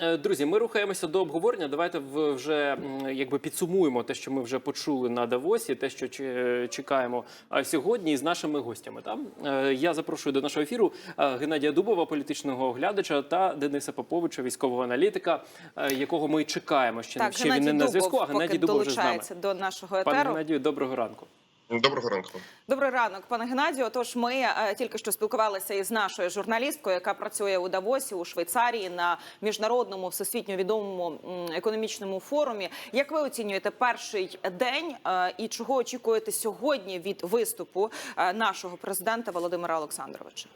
Е, Друзі, ми рухаємося до обговорення. Давайте вже якби підсумуємо те, що ми вже почули на Давосі, те, що чекаємо а, сьогодні з нашими гостями. Там Е, я запрошую до нашого ефіру е, Геннадія Дубова, політичного оглядача, та Дениса Поповича, військового аналітика, е, якого ми чекаємо. Ще, Так, ще він не на зв'язку, а Геннадій Дубов вже з нами. до нашого Пане. Геннадію, доброго ранку. Доброго ранку. Добрий ранок, пане Геннадію. Отож, ми е, тільки що спілкувалися із нашою журналісткою, яка працює у Давосі у Швейцарії на міжнародному всесвітньо відомому економічному форумі. Як ви оцінюєте перший день е, і чого очікуєте сьогодні від виступу е, нашого президента Володимира Олександровича?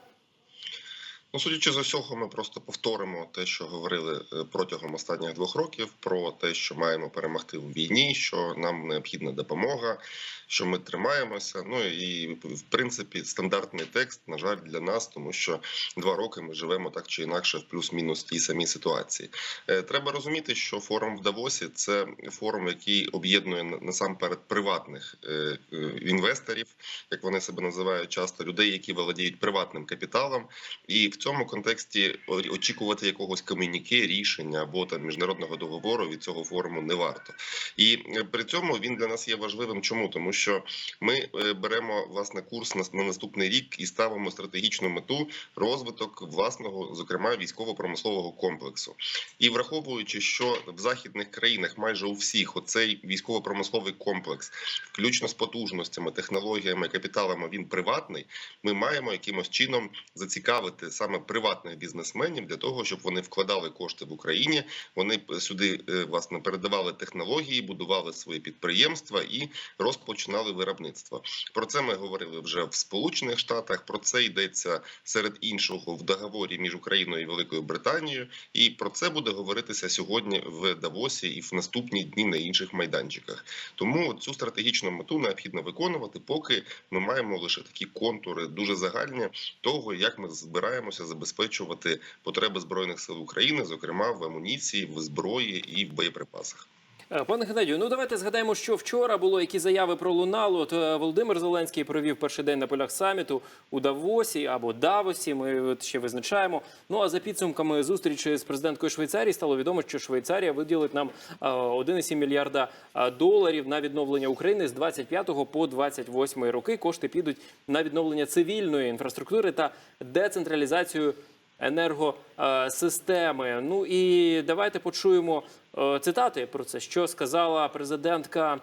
Ну, судячи з усього, ми просто повторимо те, що говорили е, протягом останніх двох років, про те, що маємо перемогти в війні, що нам необхідна допомога, що ми тримаємося. Ну і в принципі стандартний текст, на жаль, для нас, тому що два роки ми живемо так чи інакше в плюс-мінус тій самій ситуації. Е, Треба розуміти, що форум в Давосі це форум, який об'єднує на- насамперед приватних е, інвесторів, як вони себе називають, часто людей, які володіють приватним капіталом. І в цьому контексті очікувати якогось комюніке, рішення або там міжнародного договору від цього форуму не варто. І е, при цьому він для нас є важливим. Чому тому, що ми е, беремо власне курс на наступний рік і ставимо стратегічну мету розвиток власного, зокрема військово-промислового комплексу. І враховуючи, що в західних країнах майже у всіх оцей військово-промисловий комплекс, включно з потужностями, технологіями, капіталами, він приватний. Ми маємо якимось чином зацікавити саме приватних бізнесменів для того, щоб вони вкладали кошти в Україні. Вони сюди е, власне передавали технології, будували свої підприємства і розпочинали виробництво. Про це ми говорили вже в Сполучених Штатах. Про це йдеться серед іншого в договорі між Україною і Великою Британією. І про це буде говоритися сьогодні в Давосі і в наступні дні на інших майданчиках. Тому цю стратегічну мету необхідно виконувати, поки ми маємо лише такі контури дуже загальні того, як ми збираємося забезпечувати потреби збройних сил України, зокрема в амуніції, в зброї і в боєприпасах. Е, Пане Геннадію, ну давайте згадаємо, що вчора було, які заяви пролунало. От е, Володимир Зеленський провів перший день на полях саміту у Давосі або Давосі. Ми от ще визначаємо. Ну а за підсумками зустрічі з президенткою Швейцарії стало відомо, що Швейцарія виділить нам е, 1,7 мільярда е, доларів на відновлення України з 25 по 28 роки. Кошти підуть на відновлення цивільної інфраструктури та децентралізацію енергосистеми. Ну і давайте почуємо е, цитати про це, що сказала президентка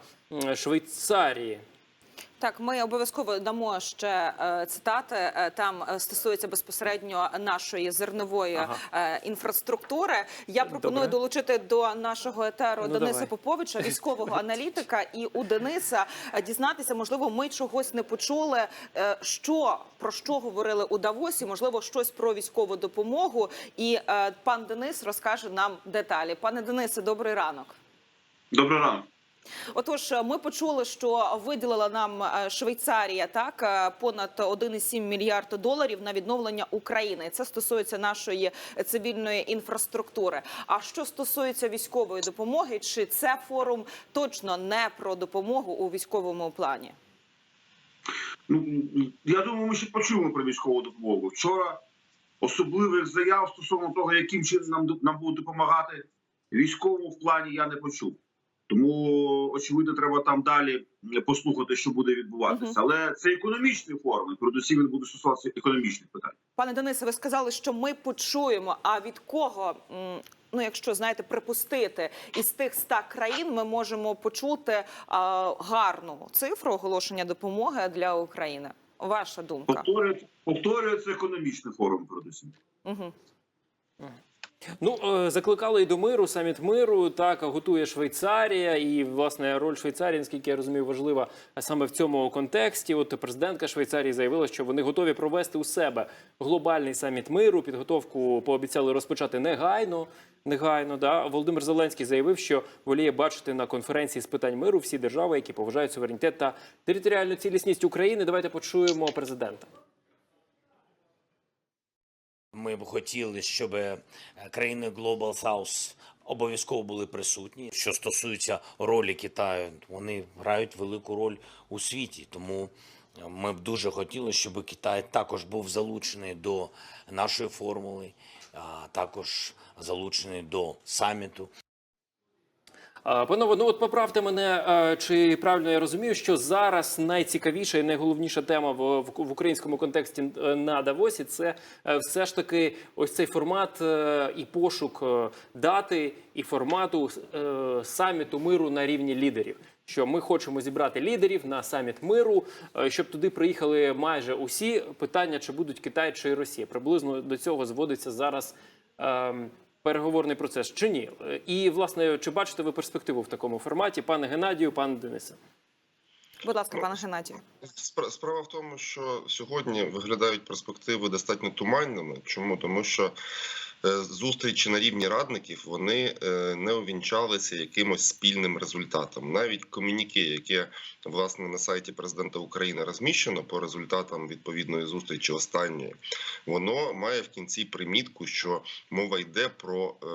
Швейцарії. Так, ми обов'язково дамо ще е, цитати. Е, Там е, стосується безпосередньо нашої зернової Ага. е, інфраструктури. Я пропоную Добре. долучити до нашого етеру Ну, Дениса давай. Поповича, військового аналітика, і у Дениса дізнатися, можливо, ми чогось не почули. е, Що про що говорили у Давосі? Можливо, щось про військову допомогу. І е, пан Денис розкаже нам деталі. Пане Денисе, добрий ранок. Добрий ранок. Отож, ми почули, що виділила нам е, Швейцарія так е, понад 1,7 мільярда доларів на відновлення України. Це стосується нашої цивільної інфраструктури. А що стосується військової допомоги, чи це форум точно не про допомогу у військовому плані? Ну я думаю, ми ще почуємо про військову допомогу. Вчора особливих заяв стосовно того, яким чином нам нам будуть допомагати військовому в плані, я не почув. Тому очевидно, треба там далі послухати, що буде відбуватися. Але це економічний форум, і передусім він буде стосуватися економічних питань. Пане Денисе, ви сказали, що ми почуємо. А від кого? Ну, якщо знаєте, припустити із тих ста країн, ми можемо почути а, гарну цифру оголошення допомоги для України. Ваша думка? Повторюється, повторюється економічний форум, передусім. Угу. Ну е, закликали і до миру, саміт миру. Так готує Швейцарія, і власне роль Швейцарії, наскільки я розумію, важлива саме в цьому контексті. От президентка Швейцарії заявила, що вони готові провести у себе глобальний саміт миру. Підготовку пообіцяли розпочати негайно. Негайно, да Володимир Зеленський заявив, що воліє бачити на конференції з питань миру всі держави, які поважають суверенітет та територіальну цілісність України. Давайте почуємо президента. Ми б хотіли, щоб е, країни Global South обов'язково були присутні. Що стосується ролі Китаю, вони грають велику роль у світі. Тому е, ми б дуже хотіли, щоб Китай також був залучений до нашої формули. а, також залучений до саміту. Панове, ну от поправте мене, чи правильно я розумію, що зараз найцікавіша і найголовніша тема в, в, українському контексті е, на Давосі це е, все ж таки ось цей формат е, і пошук дати і формату саміту миру на рівні лідерів. Що ми хочемо зібрати лідерів на саміт миру, щоб туди приїхали майже усі. Питання, чи будуть Китай чи Росія. Приблизно до цього зводиться зараз. Переговорний процес чи ні? І власне, чи бачите ви перспективу в такому форматі, пане Геннадію, пане Денисе? Будь ласка, пане Геннадію. Спра- Справа в тому, що сьогодні виглядають перспективи достатньо туманними. Чому? Тому що зустрічі на рівні радників вони е, не увінчалися якимось спільним результатом. Навіть комюніке, яке власне на сайті президента України розміщено по результатам відповідної зустрічі останньої, воно має в кінці примітку, що мова йде про е,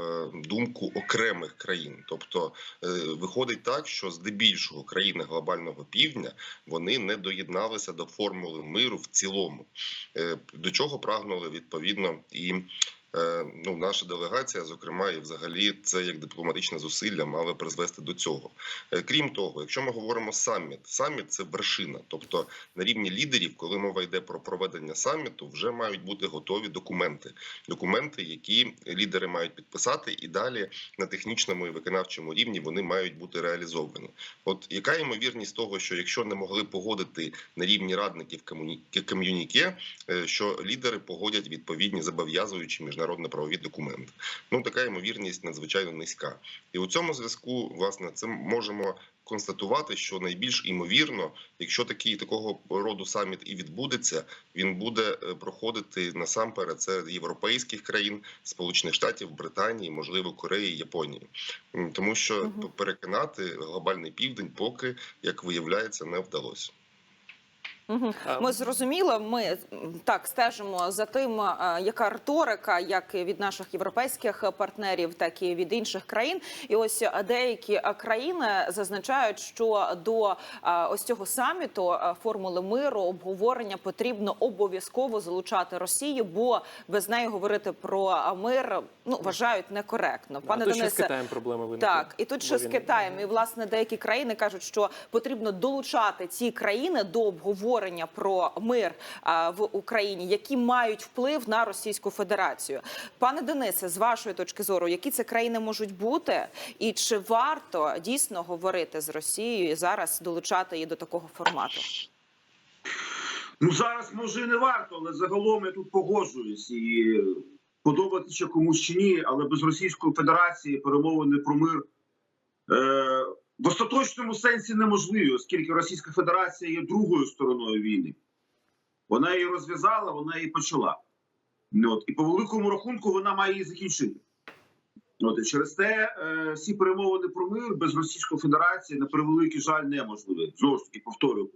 думку окремих країн. Тобто е, виходить так, що здебільшого країни глобального півдня вони не доєдналися до формули миру в цілому, Е, до чого прагнули відповідно і. Е, Ну, наша делегація, зокрема, і взагалі це як дипломатичне зусилля мали призвести до цього. Е, Крім того, якщо ми говоримо саміт, саміт це вершина. Тобто на рівні лідерів, коли мова йде про проведення саміту, вже мають бути готові документи. Документи, які лідери мають підписати, і далі на технічному і виконавчому рівні вони мають бути реалізовані. От яка ймовірність того, що якщо не могли погодити на рівні радників ком'юніке, е, що лідери погодять відповідні зобов'язуючі міжнародно-правові документи? Ну така ймовірність надзвичайно низька. І у цьому зв'язку, власне, це можемо. Констатувати, що найбільш імовірно, якщо такий такого роду саміт і відбудеться, він буде е, проходити насамперед серед європейських країн, Сполучених Штатів, Британії, можливо, Кореї, Японії, тому що переконати глобальний південь поки як виявляється не вдалося. Угу. Ми зрозуміло. Ми так стежимо за тим, е, яка риторика, як від наших європейських партнерів, так і від інших країн. І ось е, деякі е, країни зазначають, що до ось цього саміту формули миру обговорення потрібно обов'язково залучати Росію, бо без неї говорити про мир ну вважають некоректно. а Пане тут ще з Китаєм проблеми виникли. так, і тут ще з Китаєм. І власне деякі країни кажуть, що потрібно долучати ці країни до обговорення про мир а, в Україні, які мають вплив на Російську Федерацію. Пане Денисе, з вашої точки зору, які це країни можуть бути, і чи варто дійсно говорити з Росією і зараз долучати її до такого формату? Ну зараз може і не варто, але загалом я тут погоджуюсь і подобається ще комусь чи ні, але без Російської Федерації перемовини про мир е, в остаточному сенсі неможливі, оскільки Російська Федерація є другою стороною війни. Вона її розв'язала, вона її почала. От, і по великому рахунку вона має її закінчити. От, і через те е, всі перемовини про мир без Російської Федерації на превеликий жаль неможливі. Знову ж таки, повторюю,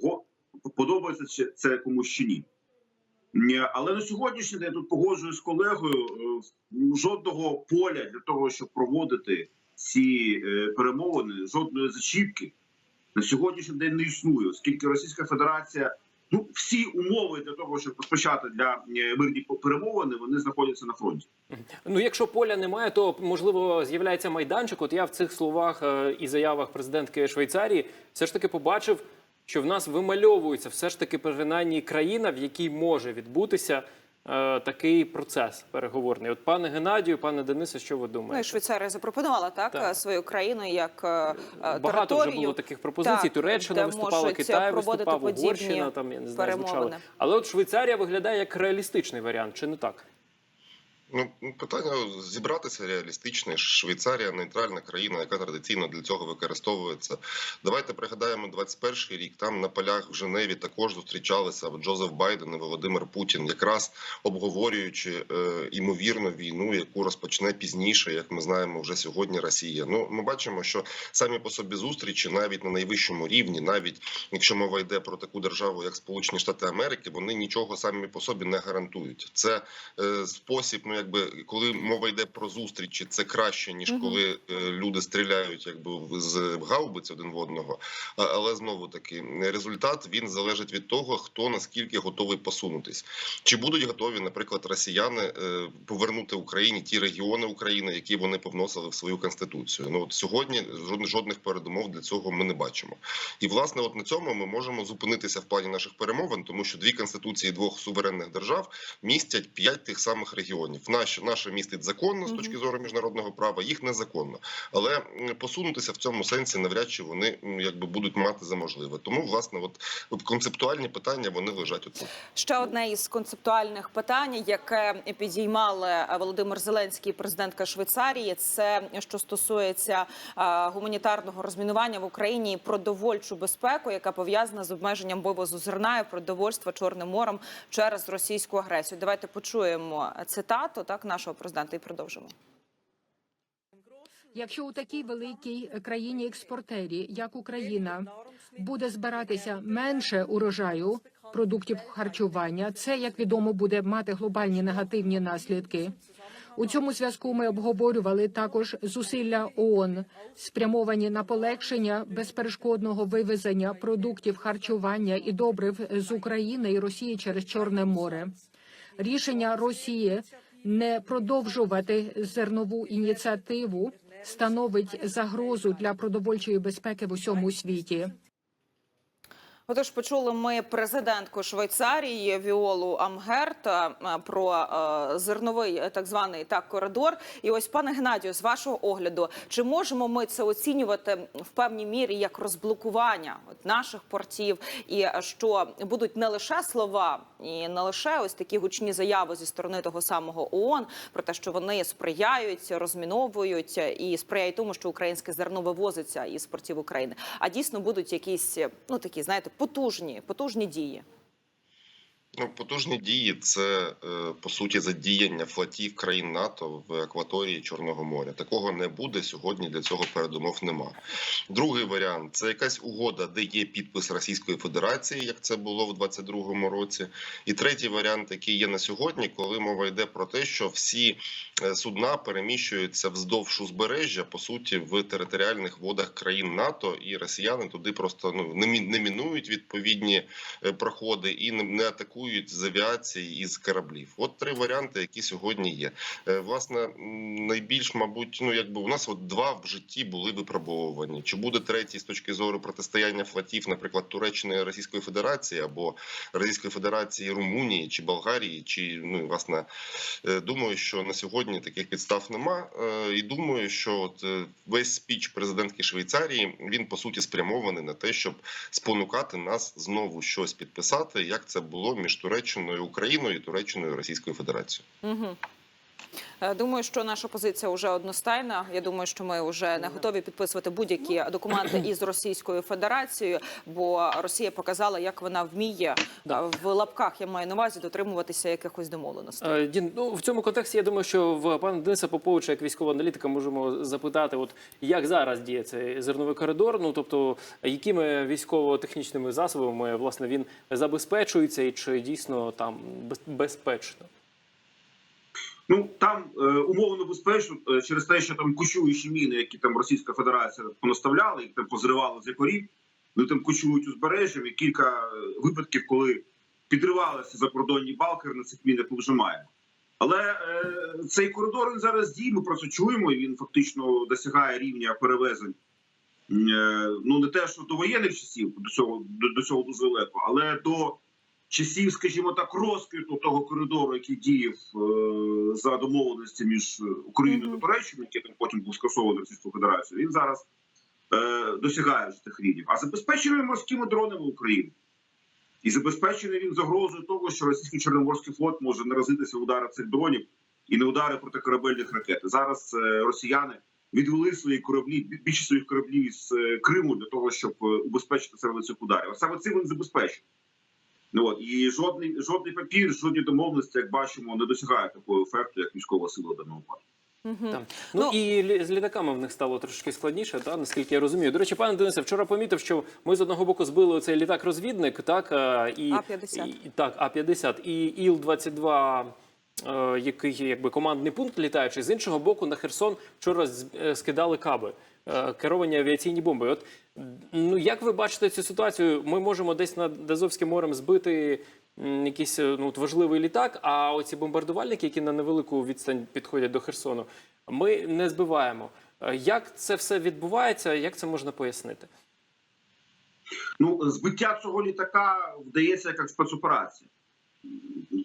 подобається це комусь чи ні. Але на сьогоднішній день я тут погоджуюсь з колегою. е, Жодного поля для того, щоб проводити ці е, перемовини, жодної зачіпки на сьогоднішній день не існує, оскільки Російська Федерація, ну всі умови для того, щоб розпочати для е, мирні перемовини, вони знаходяться на фронті. Ну, якщо поля немає, то можливо з'являється майданчик. От я в цих словах і заявах президентки Швейцарії все ж таки побачив, що в нас вимальовується все ж таки принаймні країна, в якій може відбутися е, такий процес переговорний. От пане Геннадію, пане Денисе, що ви Ну і думаєте? Швейцарія запропонувала так, Так. свою країну як е, Багато вже було таких пропозицій. Так, Туреччина виступала, Китай виступав, Угорщина там я не знаю, перемовини. Але от Швейцарія виглядає як реалістичний варіант, чи не так? Ну питання зібратися реалістичне. Швейцарія нейтральна країна, яка традиційно для цього використовується. Давайте пригадаємо 21-й рік. Там на полях в Женеві також зустрічалися Джозеф Байден і Володимир Путін, якраз обговорюючи е, імовірну війну, яку розпочне пізніше, як ми знаємо, вже сьогодні Росія. Ну ми бачимо, що самі по собі зустрічі, навіть на найвищому рівні, навіть якщо мова йде про таку державу, як Сполучені Штати Америки, вони нічого самі по собі не гарантують. Це е, спосіб, ну якби коли мова йде про зустрічі, це краще ніж коли е, люди стріляють, якби з гаубиць один в одного. Але знову таки результат він залежить від того, хто наскільки готовий посунутись. Чи будуть готові, наприклад, росіяни е, повернути Україні ті регіони України, які вони повносили в свою конституцію? Ну от сьогодні жодних передумов для цього ми не бачимо. І власне, от на цьому ми можемо зупинитися в плані наших перемовин, тому що дві конституції двох суверенних держав містять п'ять тих самих регіонів. Наш наше містить законно з точки зору міжнародного права, їх незаконно. Але посунутися в цьому сенсі навряд чи вони якби будуть мати за можливе. Тому власне, от концептуальні питання вони лежать отут. Ще одне із концептуальних питань, яке підіймали Володимир Зеленський, президентка Швейцарії, це що стосується е, гуманітарного розмінування в Україні і продовольчу безпеку, яка пов'язана з обмеженням вивозу зерна і продовольства Чорним морем через російську агресію. Давайте почуємо цитату так нашого президента і продовжимо. Якщо у такій великій країні експортері, як Україна, буде збиратися менше урожаю продуктів харчування, це як відомо буде мати глобальні негативні наслідки. У цьому зв'язку ми обговорювали також зусилля ООН, спрямовані на полегшення безперешкодного вивезення продуктів харчування і добрив з України і Росії через Чорне море. Рішення Росії не продовжувати зернову ініціативу становить загрозу для продовольчої безпеки в усьому світі. Отож, почули ми президентку Швейцарії Віолу Амгерт е, про е, зерновий е, так званий так коридор. І ось, пане Геннадію, з вашого огляду, чи можемо ми це оцінювати в певній мірі як розблокування наших портів, і що будуть не лише слова, і не лише ось такі гучні заяви зі сторони того самого ООН про те, що вони сприяють, розміновують і сприяють тому, що українське зерно вивозиться із портів України, а дійсно будуть якісь ну такі, знаєте, потужні, потужні дії. Ну, потужні дії це е, по суті задіяння флотів країн НАТО в акваторії Чорного моря. Такого не буде сьогодні. Для цього передумов нема. Другий варіант це якась угода, де є підпис Російської Федерації, як це було в 22-му році. І третій варіант, який є на сьогодні, коли мова йде про те, що всі е, судна переміщуються вздовж узбережжя, по суті, в територіальних водах країн НАТО, і росіяни туди просто ну не мі- мінують відповідні е, проходи і не, не атакують з авіації і з кораблів. От три варіанти, які сьогодні є. Е, Власне, найбільш, мабуть, ну якби у нас от два в житті були випробовувані. Чи буде третій з точки зору протистояння флотів, наприклад, Туреччини Російської Федерації або Російської Федерації, Румунії чи Болгарії, чи ну власне е, думаю, що на сьогодні таких підстав нема. Е, І думаю, що от весь спіч президентки Швейцарії він по суті спрямований на те, щоб спонукати нас знову щось підписати, як це було між Туреччиною, Україною і Туреччиною Російською Федерацією. Угу. Думаю, що наша позиція вже одностайна. Я думаю, що ми вже не готові підписувати будь-які документи із Російською Федерацією, бо Росія показала, як вона вміє е, в лапках. Я маю на увазі дотримуватися якихось домовленостей. Е, Дін, ну в цьому контексті я думаю, що в пана Дениса Поповича, як військового аналітика, можемо запитати, от як зараз діє цей зерновий коридор. Ну тобто, якими військово-технічними засобами власне він забезпечується, і чи дійсно там без- безпечно? Ну там е, умовно безпечно е, через те, що там кочуючі міни, які там Російська Федерація понаставляла, їх там позривали з якорів, вони там кочують узбережжям. І кілька е, випадків, коли підривалися закордонні балкери на цих мінах, ми вже маємо. Але е, цей коридор він зараз діє, ми про це чуємо. і Він фактично досягає рівня перевезень. Е, ну не те, що до воєнних часів до цього до, до цього дуже далеко, але до часів, скажімо так, розквіту того коридору, який діяв е, за домовленості між Україною та Туреччиною, який там потім був скасований Російською Федерацією, він зараз е, досягає вже тих рівнів. А забезпечений морськими дронами України. І забезпечений він загрозою того, що російський чорноморський флот може наразитися в удари цих дронів і не удари протикорабельних ракет. Зараз е, росіяни відвели свої кораблі, більше своїх кораблів з е, Криму для того, щоб убезпечити себе цих ударів. А саме цим він забезпечений. Ну от і жодний жодний папір, жодні домовленості, як бачимо, не досягає такого ефекту, як військова сила в даному. Угу. Там. Ну, і лі- з літаками в них стало трошки складніше, та наскільки я розумію. До речі, пане Денисе, вчора помітив, що ми з одного боку збили цей літак-розвідник, так і А-50. і так, А 50 і Іл 22 е, який якби командний пункт літаючий. З іншого боку, на Херсон вчора з- е, скидали каби, е, керовані авіаційні бомби. От ну як ви бачите цю ситуацію? Ми можемо десь над Азовським морем збити якийсь е, ну, от важливий літак, а оці бомбардувальники, які на невелику відстань підходять до Херсону, ми не збиваємо. Е, Як це все відбувається? Як це можна пояснити? Ну, збиття цього літака вдається як спецоперація.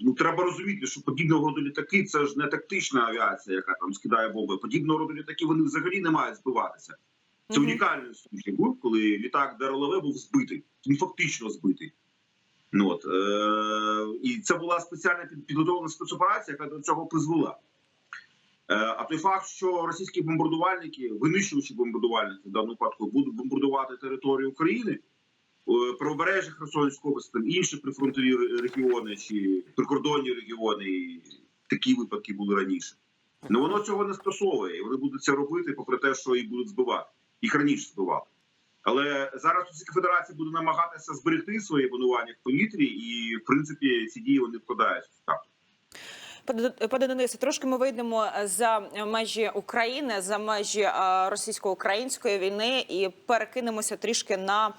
Ну, треба розуміти, що подібного роду літаки це ж не тактична авіація, яка там скидає бомби. Подібного роду літаки вони взагалі не мають збиватися. Це Мгм. унікальний случай був, коли літак ДРЛВ був збитий, він фактично збитий. Ну, от, е- і це була спеціальна підготовлена спецоперація, яка до цього призвела. Е, а той факт, що російські бомбардувальники, винищувачі бомбардувальники в даному випадку, будуть бомбардувати територію України, правобережжя Херсонської області, там інші прифронтові регіони чи прикордонні регіони, і такі випадки були раніше. Ну воно цього не стосовує, і вони будуть це робити, попри те, що їх будуть збивати, їх раніше збивали. Але зараз Російська Федерація буде намагатися зберегти своє панування в повітрі, і в принципі ці дії вони вкладаються в карту. Пане Денисе, трошки ми вийдемо за межі України, за межі е, російсько-української війни і перекинемося трішки на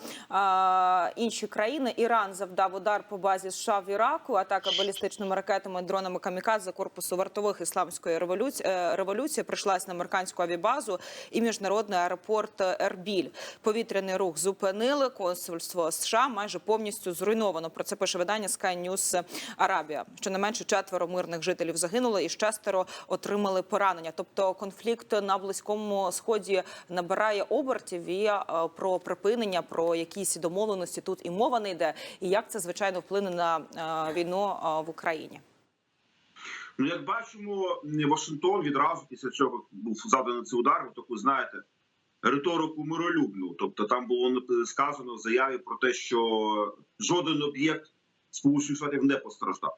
е, інші країни. Іран завдав удар по базі США в Іраку. Атака балістичними ракетами, дронами камікадзе корпусу вартових ісламської революції е, революції прийшлась на американську авіабазу і міжнародний аеропорт Ербіль. Повітряний рух зупинили. Консульство США майже повністю зруйновано. Про це пише видання Sky News Арабія. Щонайменше четверо мирних жителів загинуло і шестеро отримали поранення. Тобто конфлікт на близькому сході набирає обертів і е, про припинення, про якісь домовленості тут і мова не йде. І як це звичайно вплине на е, війну е, в Україні? Ну, як бачимо, Вашингтон відразу після цього був завданий цей удар. ви Таку знаєте, риторику миролюбну. Тобто, там було сказано в заяві про те, що жоден об'єкт Сполучених Штатів не постраждав.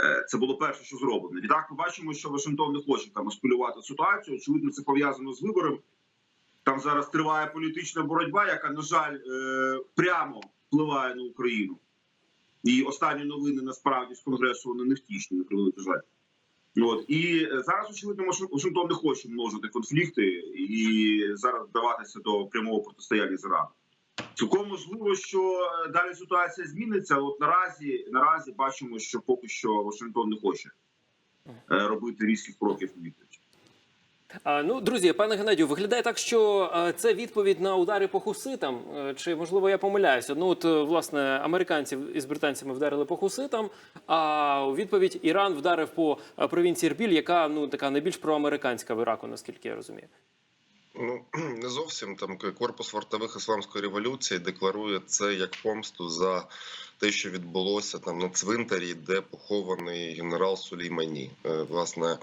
Е, Це було перше, що зроблено. Відтак ми бачимо, що Вашингтон не хоче там аспілювати ситуацію. Очевидно, це пов'язано з вибором. Там зараз триває політична боротьба, яка, на жаль, е, прямо впливає на Україну. І останні новини насправді з конгресу вони не втішні, на превеликий жаль. Ну, От і зараз очевидно, Ваши- Вашингтон не хоче множити конфлікти і зараз вдаватися до прямого протистояння з Іраном. Цілком можливо, що е, далі ситуація зміниться. От наразі наразі бачимо, що поки що Вашингтон не хоче е, робити різких кроків у відповідь. Ну, друзі, пане Геннадію, виглядає так, що е, це відповідь на удари по хуситам. Чи можливо я помиляюся? Ну от власне американці із британцями вдарили по хуситам. А у відповідь Іран вдарив по провінції Ербіль, яка ну така найбільш проамериканська в Іраку, наскільки я розумію. Не зовсім там корпус вартових ісламської революції декларує це як помсту за те, що відбулося там на цвинтарі, де похований генерал Сулеймані. Е, Власне,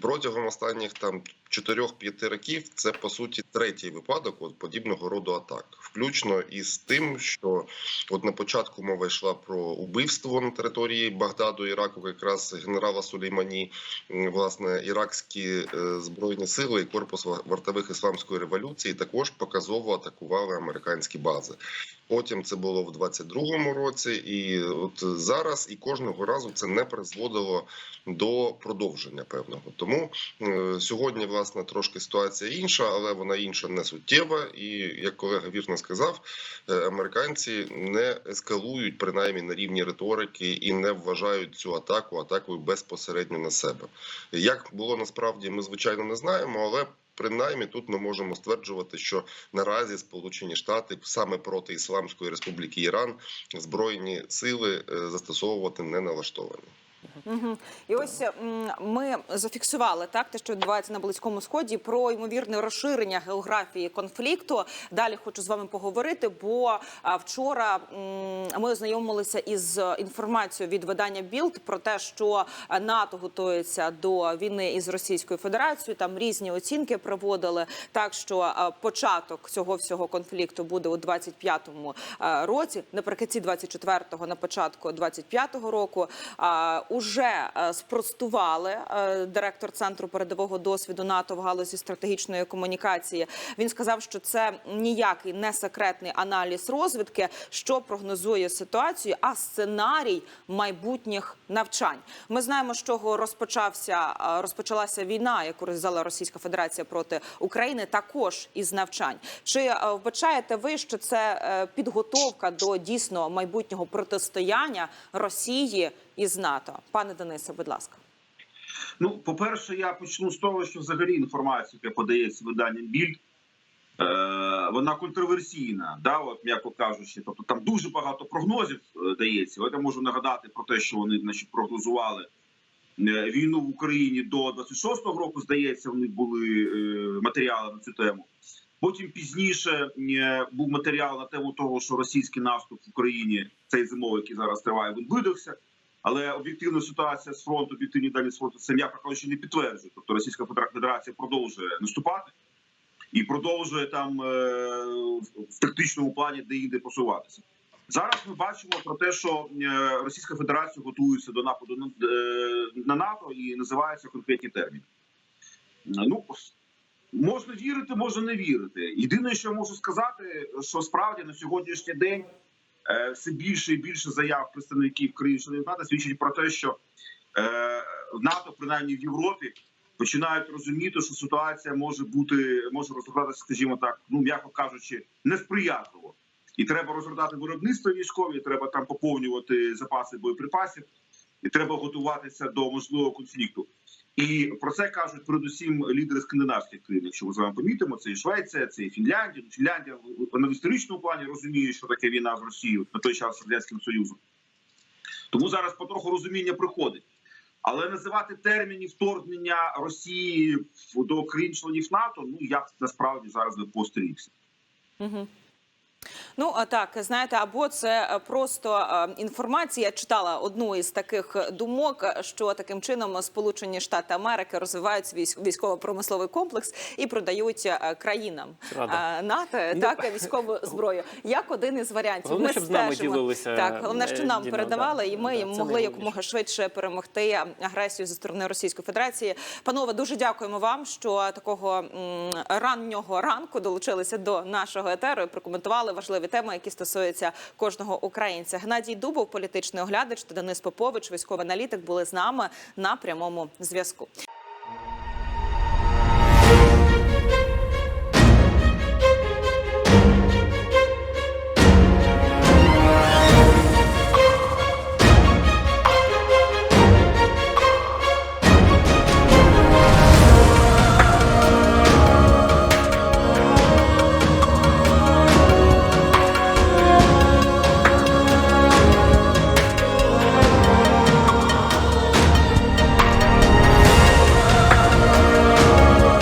протягом останніх там 4-5 років це по суті третій випадок от подібного роду атак, включно із тим, що от на початку мова йшла про убивство на території Багдаду, Іраку, якраз генерала Сулеймані. Власне, іракські е, збройні сили і корпус ва- вартових ісламської революції також показово атакували американські бази. Потім це було в 22-му році, і от зараз і кожного разу це не призводило до продовження певного. Тому е, сьогодні власне трошки ситуація інша, але вона інша не суттєва. І як колега вірно сказав, е, американці не ескалують принаймні на рівні риторики і не вважають цю атаку атакою безпосередньо на себе. Як було насправді, ми звичайно не знаємо, але. Принаймні тут ми можемо стверджувати, що наразі Сполучені Штати саме проти Ісламської Республіки Іран збройні сили е, застосовувати не налаштовані. І ось м, ми зафіксували так те, що відбувається на близькому сході, про ймовірне розширення географії конфлікту. Далі хочу з вами поговорити. Бо а, вчора ми ознайомилися із інформацією від видання Білд про те, що НАТО готується до війни із Російською Федерацією. Там різні оцінки проводили. Так що початок цього всього конфлікту буде у 25-му році, наприкінці 24-го, на початку 25-го року. Уже е, спростували е, директор центру передового досвіду НАТО в галузі стратегічної комунікації. Він сказав, що це ніякий не секретний аналіз розвідки, що прогнозує ситуацію, а сценарій майбутніх навчань. Ми знаємо, з чого розпочався е, розпочалася війна, яку розв'язала Російська Федерація проти України, також із навчань. Чи вбачаєте ви, що це підготовка до дійсно майбутнього протистояння Росії із НАТО? Пане Денисе, будь ласка. Ну, по-перше, я почну з того, що взагалі інформація, яка подається виданням Більд, е, вона контроверсійна, да, от, м'яко кажучи. Тобто там дуже багато прогнозів е, дається. От я можу нагадати про те, що вони значить, прогнозували е, війну в Україні до 26-го року. Здається, в них були матеріали на цю тему. Потім пізніше був матеріал на тему того, що російський наступ в Україні цей зимовий, який зараз триває, він видався. Але об'єктивна ситуація з фронту, об'єктивні дані з фронту, м'яко кажучи, не підтверджує. Тобто Російська Федерація продовжує наступати і продовжує там е, в тактичному плані де-інде посуватися. Зараз ми бачимо про те, що е, Російська Федерація готується до нападу на, е, на НАТО і називаються конкретні терміни. Ну можна вірити, можна не вірити. Єдине, що я можу сказати, що справді на сьогоднішній день все більше і більше заяв представників країн-членів НАТО свідчить про те, що е, в НАТО, принаймні в Європі, починають розуміти, що ситуація може бути може розгортатися, скажімо так, ну м'яко кажучи, несприятливо. І треба розгортати виробництво військові, треба там поповнювати запаси боєприпасів, і треба готуватися до можливого конфлікту. І про це кажуть передусім лідери скандинавських країн. Якщо ми з вами помітимо, це і Швеція, це і Фінляндія. Фінляндія вона в історичному плані розуміє, що таке війна з Росією на той час з радянським союзом. Тому зараз потроху розуміння приходить. Але називати терміни вторгнення Росії до країн-членів НАТО, ну я насправді зараз би постерігся. Угу. Ну а так знаєте, або це е, просто е, інформація. Я читала одну із таких думок, що таким чином Сполучені Штати Америки розвивають військово-промисловий комплекс і продають е, країнам Рада. е, НАТО Ну, так військову зброю. Як один із варіантів, Головне, ми щоб з нами ділилися, Так, головне, що е, нам Діно, передавали, да, і ми да, це могли якомога швидше перемогти агресію зі сторони Російської Федерації. Панове, дуже дякуємо вам, що такого раннього ранку долучилися до нашого етеру і прокоментували важливі теми, які стосуються кожного українця. Геннадій Дубов, політичний оглядач та Денис Попович, військовий аналітик, були з нами на прямому зв'язку.